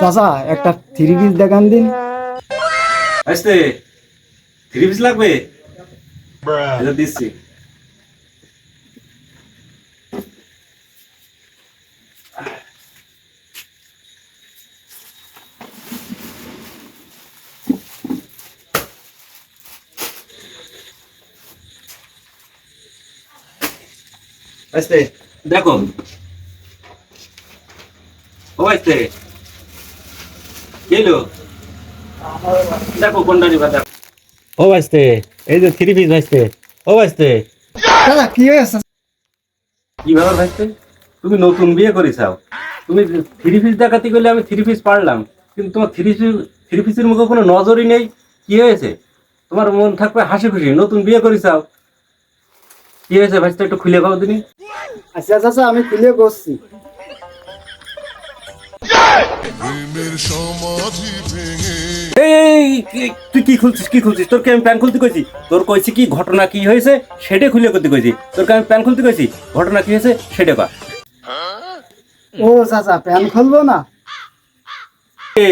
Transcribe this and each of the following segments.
চাচা একটা three piece দেখান দিন। আসতে থ্রি পিস লাগবে? দিচ্ছি। আসতে দেখো। ও আসতে। কেলো দেখো কোনটা নিবা দেখো। ও বাজতে এই যে থ্রি পিস ভাজতে ও বাজতে চাচা কি হয়েছে? কি ব্যাপার ভাজতে তুমি নতুন বিয়ে করেছাও। তুমি থ্রি পিস দেখাতে গেলে আমি থ্রি পিস পারলাম। কিন্তু তোমার থ্রি পিস থ্রি পিসের মুখে কোনো নজরই নেই। কি হয়েছে? তোমার মন থাকবে হাসি খুশি। নতুন বিয়ে করেছাও। কি হয়েছে ভাজতে একটু খুলে পাও দিনি। আচ্ছা চাচা আমি খুলে করছি কি- তুই কি খুলছিস কি খুলছিস? তোরকে আমি প্যান খুলতে কইছি? তোর কইছি কি ঘটনা কি হয়েছে সেটা খুলে করতে কইছি। তোরকে আমি প্যান খুলতে কইছি? ঘটনা কি হয়েছে সেটা কর। ও চাচা প্যান খুলবো না? এ,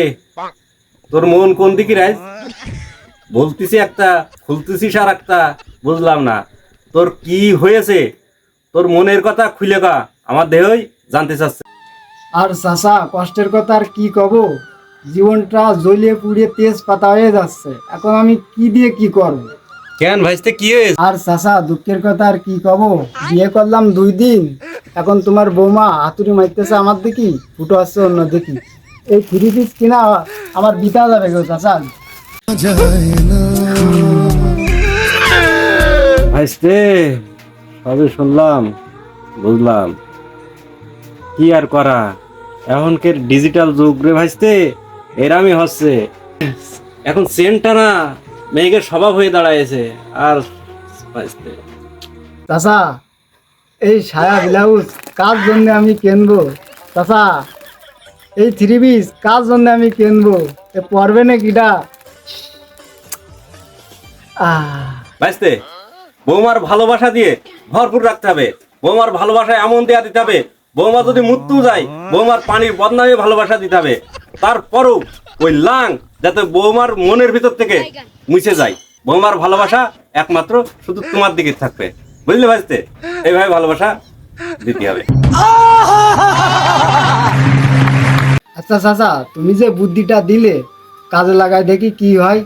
তোর মন কোন দিকে রাইজ? বলতিছি একটা খুলতেছিস আর একটা বুঝলাম না। তোর কি হয়েছে? তোর মনের কথা খুলে গা আমার দেহই জানতে চাচ্ছে। আর চাচা কষ্টের কথা আর কি কব? জীবনটা জ্বলিয়ে পুড়িয়ে তেজ পাতা হয়ে যাচ্ছে। এখন আমি কি দিয়ে কি করব? কেন ভাইস্তে কি হয়েছে? আর চাচা দুঃখের কথা আর কি কব? বিয়ে করলাম দুই দিন। এখন তোমার বৌমা হাতুড়ি মারতেছে আমার দেখি ফুটো আসছে অন্য দেখি। এই থ্রি পিস কিনা আমার বিতা যাবে গো চাচা। ভাইস্তে সবে শুনলাম বুঝলাম। কি আর করা? এখনকার ডিজিটাল যুগ রে ভাইস্তে এরামই হচ্ছে। এখন সেন্টটা না মেয়েকে স্বভাব হয়ে দাঁড়াইছে আর ভাইস্তে। চাচা এই সায়া ব্লাউজ কার জন্য আমি কিনবো? চাচা এই থ্রি পিস কার জন্য আমি কিনবো? এ পরবে না কিটা আহ। ভাইস্তে বৌমার ভালোবাসা দিয়ে ভরপুর রাখতে হবে। বৌমার ভালোবাসা এমন দেয়া দিতে হবে। বৌমা যদি মৃত্যু যায়, বৌমার পানির বদনামে ভালোবাসা দিতে হবে। তারপরও ওই লাং যাতে বৌমার মনের ভিতর থেকে মুছে যায়। বৌমার ভালোবাসা একমাত্র শুধু তোমার দিকে থাকবে। বুঝলে ভাইস্তে? এইভাবে ভালোবাসা দিতে হবে। আচ্ছা চাচা, তুমি যে বুদ্ধিটা দিলে, কাজে লাগাই দেখি কি হয়?